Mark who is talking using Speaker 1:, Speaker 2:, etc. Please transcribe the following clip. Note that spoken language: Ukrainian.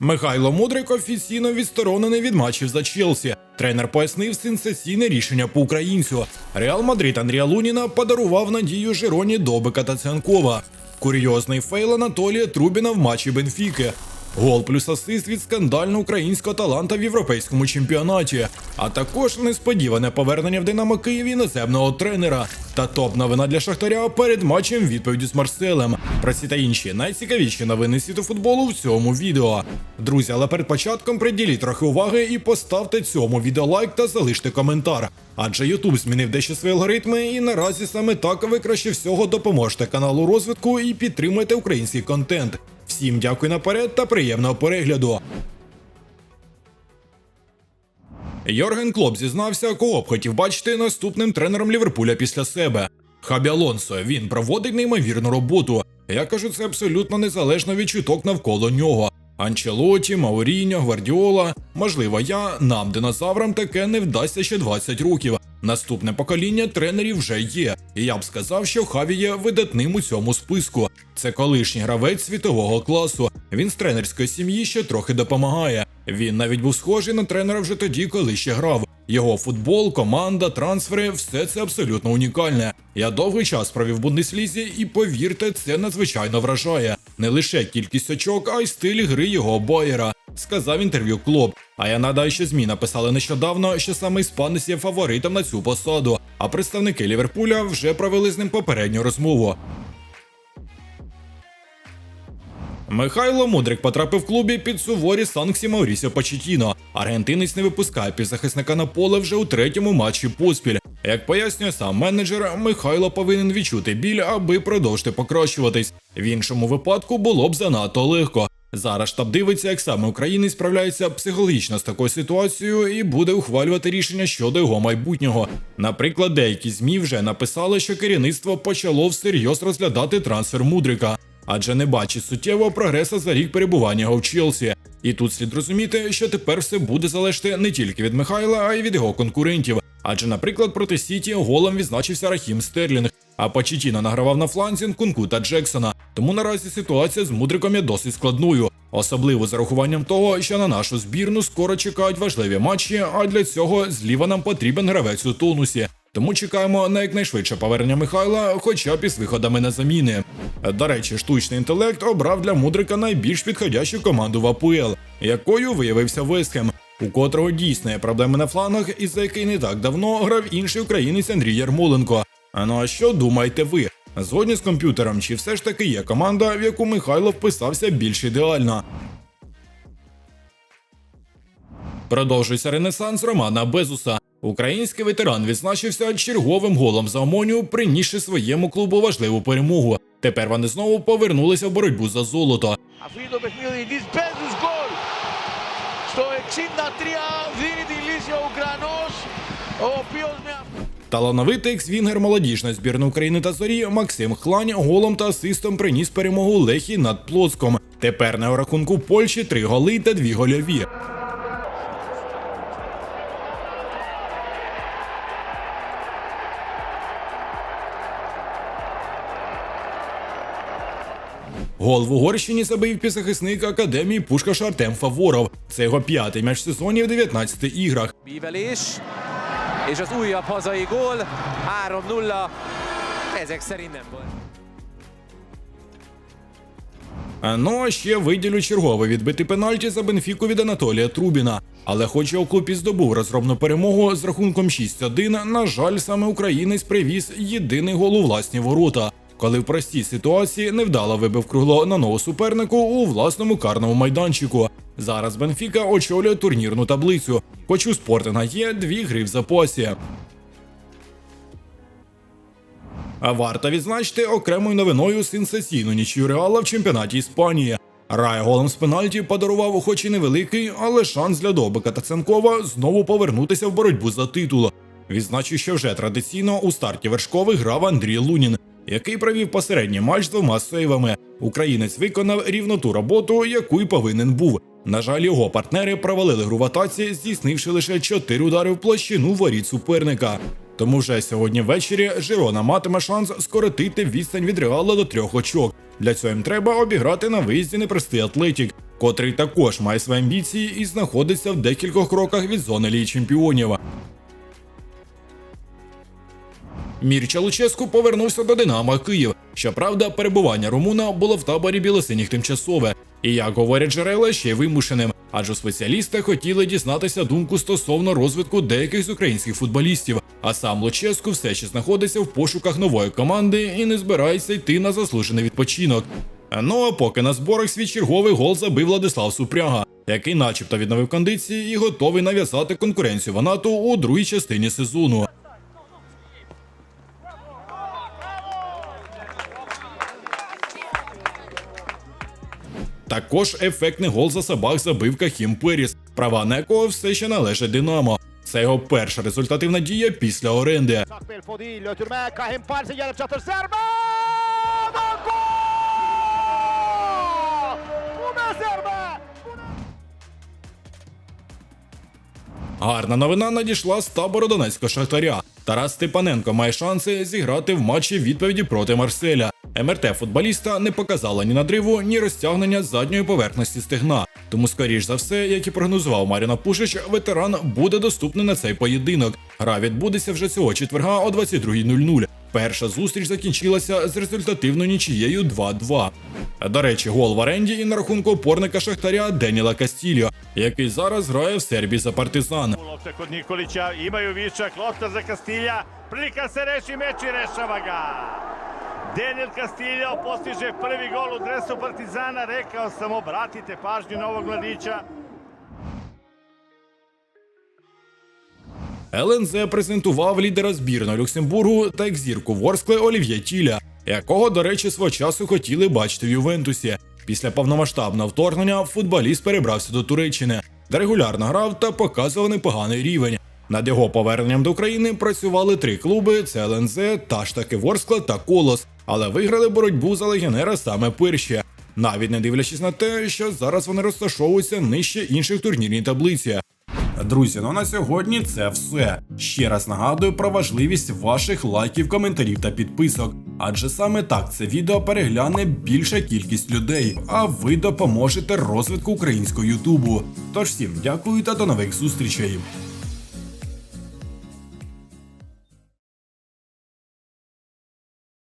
Speaker 1: Михайло Мудрик офіційно відсторонений від матчів за Челсі. Тренер пояснив сенсаційне рішення по українцю. Реал Мадрид Андрія Луніна подарував надію Жироні Добика та Цянкова. Курйозний фейл Анатолія Трубіна в матчі Бенфіки. Гол плюс асист від скандального українського таланта в європейському чемпіонаті, а також несподіване повернення в Динамо Київ іноземного тренера. Та топ новина для Шахтаря перед матчем відповіді з Марселем. Про ці та інші найцікавіші новини світу футболу в цьому відео. Друзі, але перед початком приділіть трохи уваги і поставте цьому відео лайк та залиште коментар. Адже YouTube змінив дещо свої алгоритми, і наразі саме так ви краще всього допоможете каналу розвитку і підтримуєте український контент. Всім дякую наперед та приємного перегляду. Йорген Клоп зізнався, кого б хотів бачити наступним тренером Ліверпуля після себе. Хабі Алонсо, він проводить неймовірну роботу. Я кажу, це абсолютно незалежно від чуток навколо нього. Анчелоті, Мауріньо, Гвардіола. Можливо, я нам, динозаврам, таке не вдасться ще 20 років. Наступне покоління тренерів вже є. І я б сказав, що Хаві є видатним у цьому списку. Це колишній гравець світового класу. Він з тренерської сім'ї ще трохи допомагає. Він навіть був схожий на тренера вже тоді, коли ще грав. Його футбол, команда, трансфери все це абсолютно унікальне. Я довгий час провів в Бундеслізі, і повірте, це надзвичайно вражає. Не лише кількість очок, а й стиль гри його Байера, сказав інтерв'ю Клоп. А я нагадаю, що ЗМІ написали нещодавно, що саме іспанець є фаворитом на цю посаду. А представники Ліверпуля вже провели з ним попередню розмову. Михайло Мудрик потрапив в клубі під суворі санкції Маурісіо Почетіно. Аргентинець не випускає півзахисника на поле вже у третьому матчі поспіль. Як пояснює сам менеджер, Михайло повинен відчути біль, аби продовжити покращуватись. В іншому випадку було б занадто легко. Зараз штаб дивиться, як саме українець справляється психологічно з такою ситуацією і буде ухвалювати рішення щодо його майбутнього. Наприклад, деякі змі вже написали, що керівництво почало всерйоз розглядати трансфер Мудрика адже не бачить суттєвого прогресу за рік перебування його в Челсі. І тут слід розуміти, що тепер все буде залежати не тільки від Михайла, а й від його конкурентів. Адже, наприклад, проти Сіті голом відзначився Рахім Стерлінг, а Почетіно награвав на фланзі Кунку та Джексона. Тому наразі ситуація з мудриком є досить складною, особливо з рахуванням того, що на нашу збірну скоро чекають важливі матчі, а для цього зліва нам потрібен гравець у тонусі. Тому чекаємо на якнайшвидше повернення Михайла, хоча б із виходами на заміни. До речі, штучний інтелект обрав для мудрика найбільш підходящу команду в АПЛ, якою виявився Вестхем, у котрого дійсно є проблеми на флангах, і за який не так давно грав інший українець Андрій Ярмоленко. А ну а що думаєте ви? Згодні з комп'ютером, чи все ж таки є команда, в яку Михайло вписався більш ідеально? Продовжується ренесанс Романа Безуса. Український ветеран відзначився черговим голом за Омонію, принісши своєму клубу важливу перемогу. Тепер вони знову повернулися в боротьбу за золото.
Speaker 2: Στο 63 δίνει τη λύση ο Ουκρανός, ο οποίος με αυτό...
Speaker 1: Талановитий екс-вінгер молодіжної збірної України та зорі Максим Хлань голом та асистом приніс перемогу Лехі над Плоцком. Тепер на рахунку Польщі три голи та дві гольові. Гол в Угорщині забив півзахисник академії Пушкаш Артем Фаворов. Це його п'ятий м'яч в сезоні в 19 іграх.
Speaker 3: Bívelés, és az újabb hazai gól, 3-0, ezek szerint nem volt.
Speaker 1: А, Ну а ще виділю черговий відбитий пенальті за Бенфіку від Анатолія Трубіна. Але хоч його клуб і здобув розробну перемогу з рахунком 6-1, на жаль, саме українець привіз єдиний гол у власні ворота. Коли в простій ситуації невдало вибив кругло на нову супернику у власному карному майданчику. Зараз Бенфіка очолює турнірну таблицю, хоч у спортинга є дві гри в запасі. Варто відзначити окремою новиною сенсаційну нічию реала в чемпіонаті Іспанії. Рай голом з пенальті подарував, хоч і невеликий, але шанс для Добика та Ценкова знову повернутися в боротьбу за титул. Відзначу, що вже традиційно у старті вершкових грав Андрій Лунін, який провів посередній матч з двома сейвами. Українець виконав рівно ту роботу, яку й повинен був. На жаль, його партнери провалили гру в атаці, здійснивши лише 4 удари в площину воріт суперника. Тому вже сьогодні ввечері Жирона матиме шанс скоротити відстань від реала до трьох очок. Для цього їм треба обіграти на виїзді непростий Атлетік. котрий також має свої амбіції і знаходиться в декількох кроках від зони Ліги Чемпіонів. Мірча Луческу повернувся до Динамо Київ. Щоправда, перебування румуна було в таборі білосиніх тимчасове, і як говорять джерела, ще вимушеним. Адже спеціалісти хотіли дізнатися думку стосовно розвитку деяких з українських футболістів. А сам Луческу все ще знаходиться в пошуках нової команди і не збирається йти на заслужений відпочинок. Ну а поки на зборах свій черговий гол забив Владислав Супряга, який, начебто, відновив кондиції і готовий нав'язати конкуренцію Ванату у другій частині сезону. Також ефектний гол за собак забив Кахім Періс, права на якого все ще належать Динамо. Це його перша результативна дія після оренди. Гарна новина надійшла з табору Донецького шахтаря. Тарас Степаненко має шанси зіграти в матчі відповіді проти Марселя. МРТ футболіста не показала ні надриву, ні розтягнення задньої поверхності стегна. Тому, скоріш за все, як і прогнозував Маріна Пушич, ветеран буде доступний на цей поєдинок. Гра відбудеться вже цього четверга о 22.00. Перша зустріч закінчилася з результативною нічією 2-2. До речі, гол в оренді і на рахунку опорника Шахтаря Деніла Кастільо, який зараз грає в Сербії за партизан.
Speaker 4: Imaju višak, lopta za Kastilja, prilika se reši meč i rešava ga. Daniel Castillo postiže prvi gol u dresu Partizana, rekao sam obratite pažnju na ovog.
Speaker 1: ЛНЗ презентував лідера збірної Люксембургу та екзірку Ворскли Олів'є Тіля, якого, до речі, свого часу хотіли бачити в Ювентусі. Після повномасштабного вторгнення футболіст перебрався до Туреччини, де регулярно грав та показував непоганий рівень. Над його поверненням до України працювали три клуби: це ЛНЗ, Таштаки Ворскла та Колос, але виграли боротьбу за легіонера саме перші. Навіть не дивлячись на те, що зараз вони розташовуються нижче інших турнірній таблиці. Друзі, ну на сьогодні це все. Ще раз нагадую про важливість ваших лайків, коментарів та підписок. Адже саме так це відео перегляне більша кількість людей, а ви допоможете розвитку українського Ютубу. Тож всім дякую та до нових зустрічей.